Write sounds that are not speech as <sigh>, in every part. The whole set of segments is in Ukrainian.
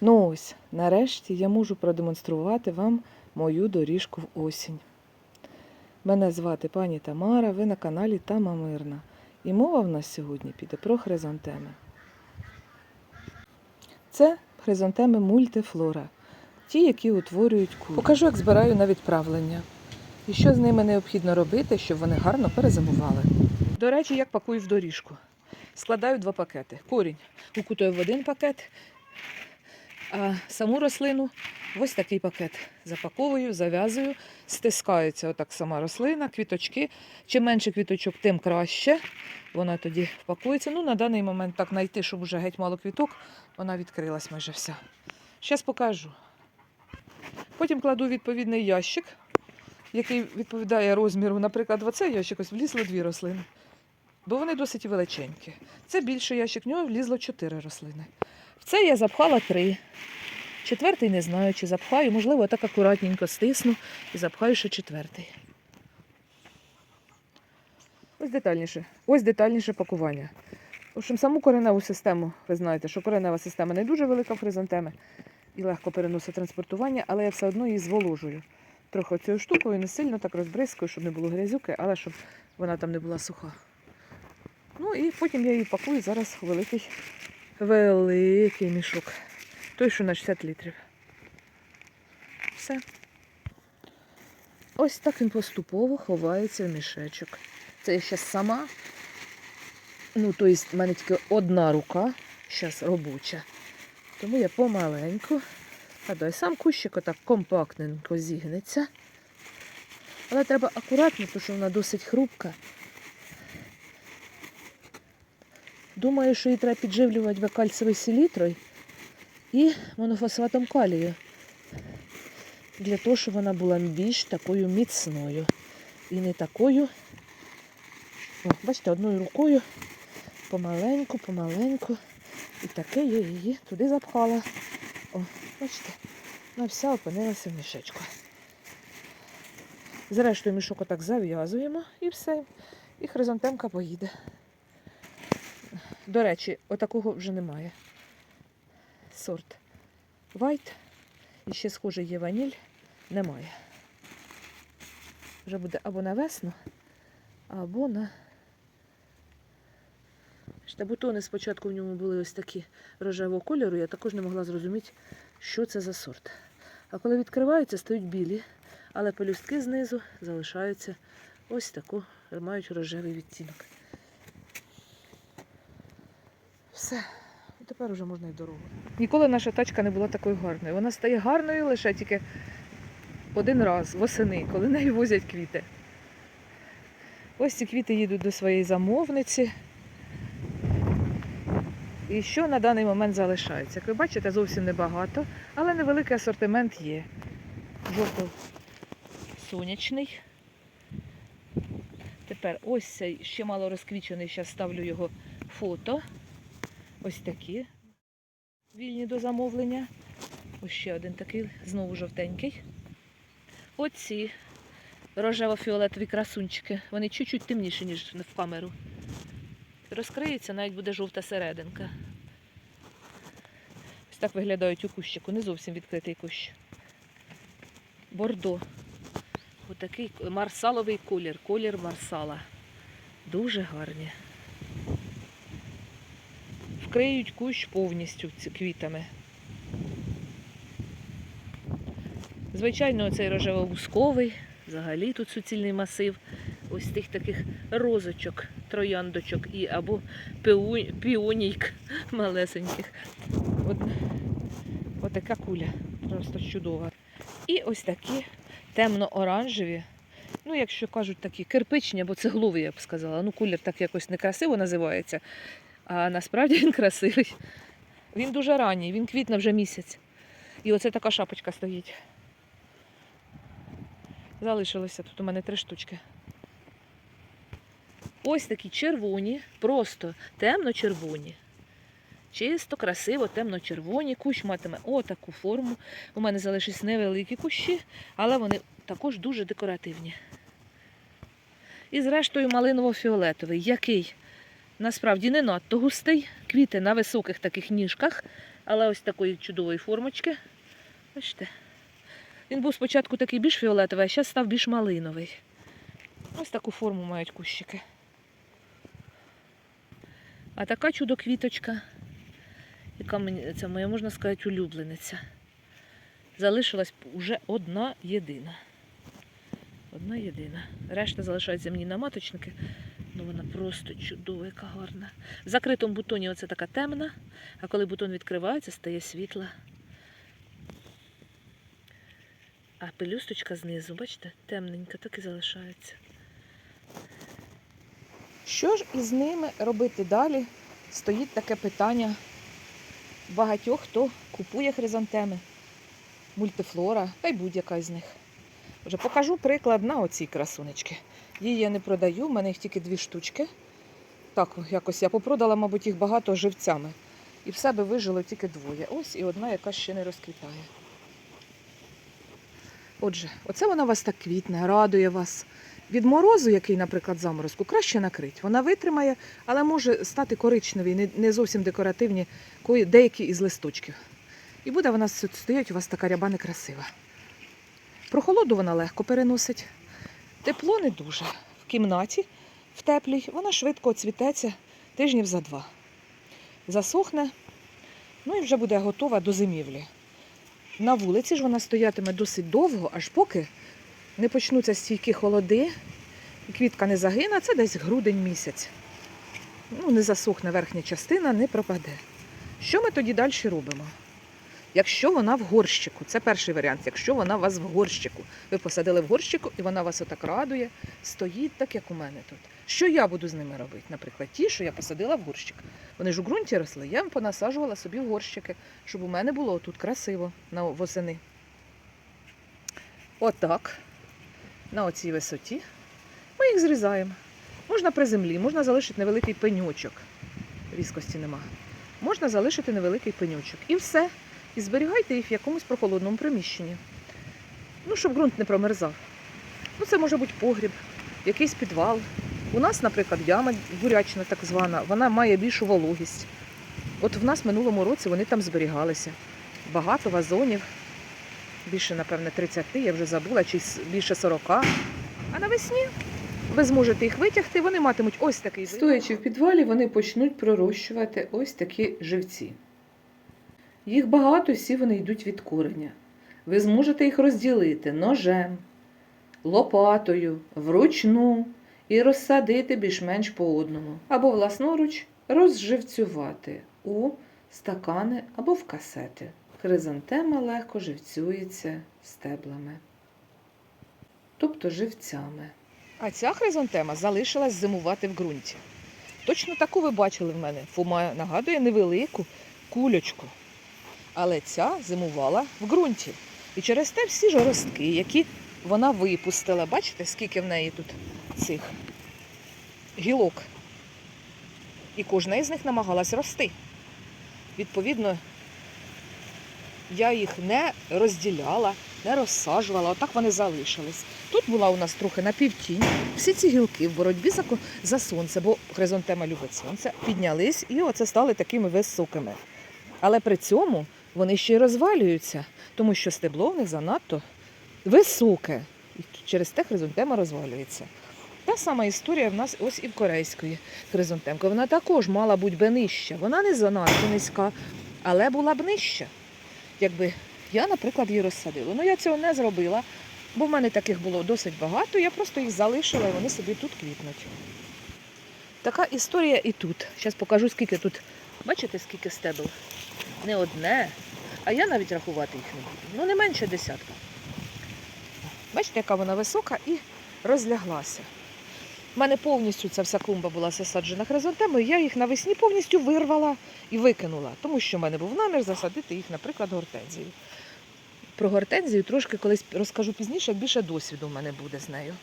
Ну ось, нарешті я можу продемонструвати вам мою доріжку в осінь. Мене звати пані Тамара, ви на каналі Тама Мирна. І мова в нас сьогодні піде про хризантеми. Це хризантеми мультифлора, ті, які утворюють кулі. Покажу, як збираю на відправлення. І що з ними необхідно робити, щоб вони гарно перезимували. До речі, як пакую в доріжку. Складаю два пакети. Корінь укутую в один пакет, а саму рослину ось такий пакет. Запаковую, зав'язую, стискається отак сама рослина, квіточки. Чим менше квіточок, тим краще. Вона тоді впакується. Ну, на даний момент так знайти, щоб вже геть мало квіток, вона відкрилась майже вся. Зараз покажу. Потім кладу відповідний ящик, який відповідає розміру. Наприклад, в оцей ящик ось влізли дві рослини, бо вони досить величенькі. Це більший ящик, в нього влізло чотири рослини. В цей я запхала три. Четвертий не знаю, чи запхаю. Можливо, так акуратненько стисну і запхаю ще четвертий. Ось детальніше. Ось детальніше пакування. В общем, саму кореневу систему, ви знаєте, що коренева система не дуже велика в хризантеми і легко переносить транспортування, але я все одно її зволожую. Трохи цією штукою, не сильно так розбризкую, щоб не було грязюки, але щоб вона там не була суха. Ну і потім я її пакую зараз у великий, великий мішок. Той, що на 60 літрів. Все. Ось так він поступово ховається в мішечок. Це я ще сама. Ну, тобто, в мене тільки одна рука, зараз робоча. Тому я помаленьку. А дай сам кущик отак компактненько зігнеться. Але треба акуратно, тому що вона досить хрупка. Думаю, що її треба підживлювати бекальцевою селітрою і монофосфатом калію. Для того, щоб вона була більш такою міцною. І не такою. О, бачите, одною рукою помаленьку, помаленьку. І таке я її туди запхала. О, бачите, вона вся опинилася в мішечку. Зрештою, мішок отак зав'язуємо і все. І хризантемка поїде. До речі, отакого вже немає. Сорт White. І ще схоже є ваніль. Немає. Вже буде або на весну, або на. Бачите, бутони спочатку в ньому були ось такі рожевого кольору, я також не могла зрозуміти, що це за сорт. А коли відкриваються, стають білі, але пелюстки знизу залишаються ось таку, мають рожевий відтінок. Все, тепер вже можна й дорогу. Ніколи наша тачка не була такою гарною. Вона стає гарною лише тільки один раз восени, коли нею возять квіти. Ось ці квіти їдуть до своєї замовниці. І що на даний момент залишається? Як ви бачите, зовсім небагато, але невеликий асортимент є. Жовто-сонячний. Тепер ось цей ще мало розквічений, зараз ставлю його фото. Ось такі вільні до замовлення. Ось ще один такий, знову жовтенький. Оці рожево-фіолетові красунчики. Вони чуть-чуть темніші, ніж в камеру. Розкриється, навіть буде жовта серединка. Ось так виглядають у кущику, не зовсім відкритий кущ. Бордо. Отакий марсаловий колір, колір марсала. Дуже гарні. Вкриють кущ повністю квітами. Звичайно, цей рожево-бусковий, взагалі тут суцільний масив ось тих таких розочок, трояндочок і або піонійк <laughs> малесеньких. От, от така куля, просто чудова. І ось такі темно-оранжеві, ну, якщо кажуть такі кирпичні або цеглові, я б сказала. Ну, колір так якось некрасиво називається, а насправді він красивий. Він дуже ранній, він квітне вже місяць. І оце така шапочка стоїть. Залишилося тут у мене три штучки. Ось такі червоні, просто темно-червоні. Чисто, красиво, темно-червоні. Кущ матиме отаку форму. У мене залишились невеликі кущі, але вони також дуже декоративні. І зрештою малиново-фіолетовий, який насправді не надто густий. Квіти на високих таких ніжках, Але ось такої чудової формочки. Бачите? Він був спочатку такий більш фіолетовий, а зараз став більш малиновий. Ось таку форму мають кущики. А така чудо-квіточка, яка мені, це моя, можна сказати, улюблениця. Залишилась уже одна єдина. Одна єдина. Решта залишається мені на маточники. Ну вона просто чудова, яка гарна. В закритому бутоні оце така темна, а коли бутон відкривається, стає світла. А пелюсточка знизу, бачите, темненька, так і залишається. Що ж із ними робити далі? Стоїть таке питання багатьох, хто купує хризантеми, мультифлора, та й будь-яка з них. Вже покажу приклад на оцій красунечки. Її я не продаю, в мене їх тільки дві штучки. Так, якось я попродала, мабуть, їх багато живцями. І в себе вижило тільки двоє. Ось і одна, яка ще не розквітає. Отже, оце вона вас так квітне, радує вас. Від морозу, який, наприклад, заморозку, краще накрить. Вона витримає, але може стати коричневі, не, зовсім декоративні деякі із листочків. І буде вона стоять у вас така ряба некрасива. Прохолоду вона легко переносить. Тепло не дуже. В кімнаті, в теплій, вона швидко цвітеться тижнів за два. Засохне, ну і вже буде готова до зимівлі. На вулиці ж вона стоятиме досить довго, аж поки не почнуться стійкі холоди, і квітка не загине, це десь грудень місяць. Ну, не засохне верхня частина, не пропаде. Що ми тоді далі робимо? Якщо вона в горщику, це перший варіант, якщо вона у вас в горщику. Ви посадили в горщику і вона вас отак радує, стоїть так, як у мене тут. Що я буду з ними робити? Наприклад, ті, що я посадила в горщик. Вони ж у ґрунті росли, я їм понасаджувала собі в горщики, щоб у мене було тут красиво на восени. Отак, на оцій висоті. Ми їх зрізаємо. Можна при землі, можна залишити невеликий пеньочок. Різкості нема. Можна залишити невеликий пеньочок. І все. І зберігайте їх в якомусь прохолодному приміщенні. Ну, щоб ґрунт не промерзав. Ну, це може бути погріб, якийсь підвал. У нас, наприклад, яма бурячна так звана, вона має більшу вологість. От в нас в минулому році вони там зберігалися. Багато вазонів, більше, напевне, 30, я вже забула, чи більше 40. А навесні ви зможете їх витягти, вони матимуть ось такий. Стоячи в підвалі, вони почнуть пророщувати ось такі живці. Їх багато, всі вони йдуть від кореня. Ви зможете їх розділити ножем, лопатою, вручну і розсадити більш-менш по одному. Або власноруч розживцювати у стакани або в касети. Хризантема легко живцюється стеблами, тобто живцями. А ця хризантема залишилась зимувати в ґрунті. Точно таку ви бачили в мене. Фома нагадує невелику кульочку. Але ця зимувала в ґрунті. І через те всі ж ростки, які вона випустила. Бачите, скільки в неї тут цих гілок. І кожна із них намагалась рости. Відповідно, я їх не розділяла, не розсаджувала, отак вони залишились. Тут була у нас трохи напівтінь. Всі ці гілки в боротьбі за, сонце, бо хризантема любить сонце, піднялись і оце стали такими високими. Але при цьому вони ще й розвалюються, тому що стебло в них занадто високе. І через те хризантема розвалюється. Та сама історія в нас ось і в корейської хризантемки. Вона також мала бути би нижча. Вона не занадто низька, але була б нижча. Якби я, наприклад, її розсадила. Ну я цього не зробила, бо в мене таких було досить багато. Я просто їх залишила і вони собі тут квітнуть. Така історія і тут. Зараз покажу, скільки тут. Бачите, скільки стебел? Не одне, а я навіть рахувати їх не буду. Ну, не менше десятка. Бачите, яка вона висока і розляглася. У мене повністю ця вся клумба була засаджена хризантемою, я їх навесні повністю вирвала і викинула, тому що в мене був намір засадити їх, наприклад, гортензією. Про гортензію трошки колись розкажу пізніше, більше досвіду в мене буде з нею.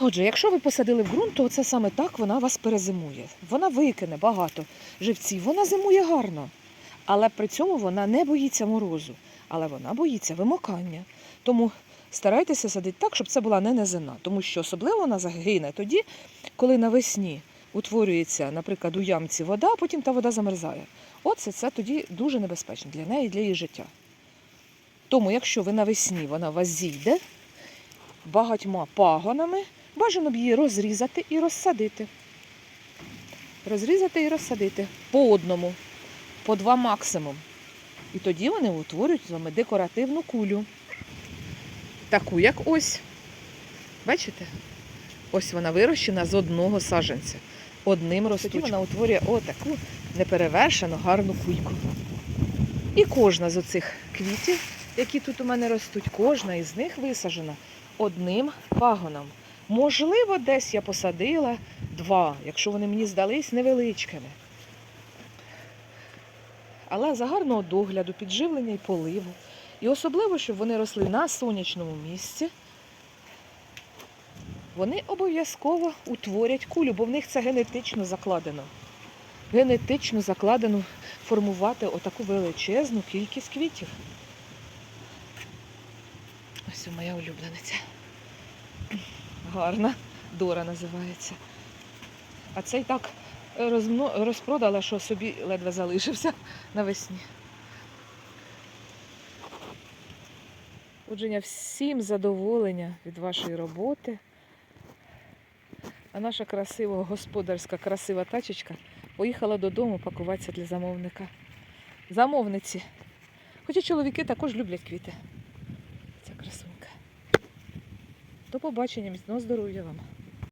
Отже, якщо ви посадили в ґрунт, то це саме так вона вас перезимує. Вона викине багато живців, вона зимує гарно. Але при цьому вона не боїться морозу, але вона боїться вимокання. Тому старайтеся садити так, щоб це була не низина, тому що особливо вона загине тоді, коли навесні утворюється, наприклад, у ямці вода, а потім та вода замерзає. Оце це тоді дуже небезпечно для неї і для її життя. Тому, якщо ви навесні вона вас зійде багатьма пагонами, бажано б її розрізати і розсадити. Розрізати і розсадити по одному, по два максимум. І тоді вони утворюють з вами декоративну кулю. Таку, як ось. Бачите? Ось вона вирощена з одного саджанця. Одним ростучком. Тоді вона утворює отаку неперевершену гарну кульку. І кожна з оцих квітів, які тут у мене ростуть, кожна із них висаджена одним пагоном. Можливо, десь я посадила два, якщо вони мені здались невеличкими. Але за гарного догляду, підживлення і поливу. І особливо, щоб вони росли на сонячному місці, вони обов'язково утворять кулю, бо в них це генетично закладено. Генетично закладено формувати отаку величезну кількість квітів. Ось моя улюблениця. Гарна. Дора називається. А цей так розмно... розпродала, що собі ледве залишився навесні. Отже, всім задоволення від вашої роботи. А наша красива господарська красива тачечка поїхала додому пакуватися для замовника. Замовниці. Хоча чоловіки також люблять квіти. Ця красунька. До побачення, міцного здоров'я вам.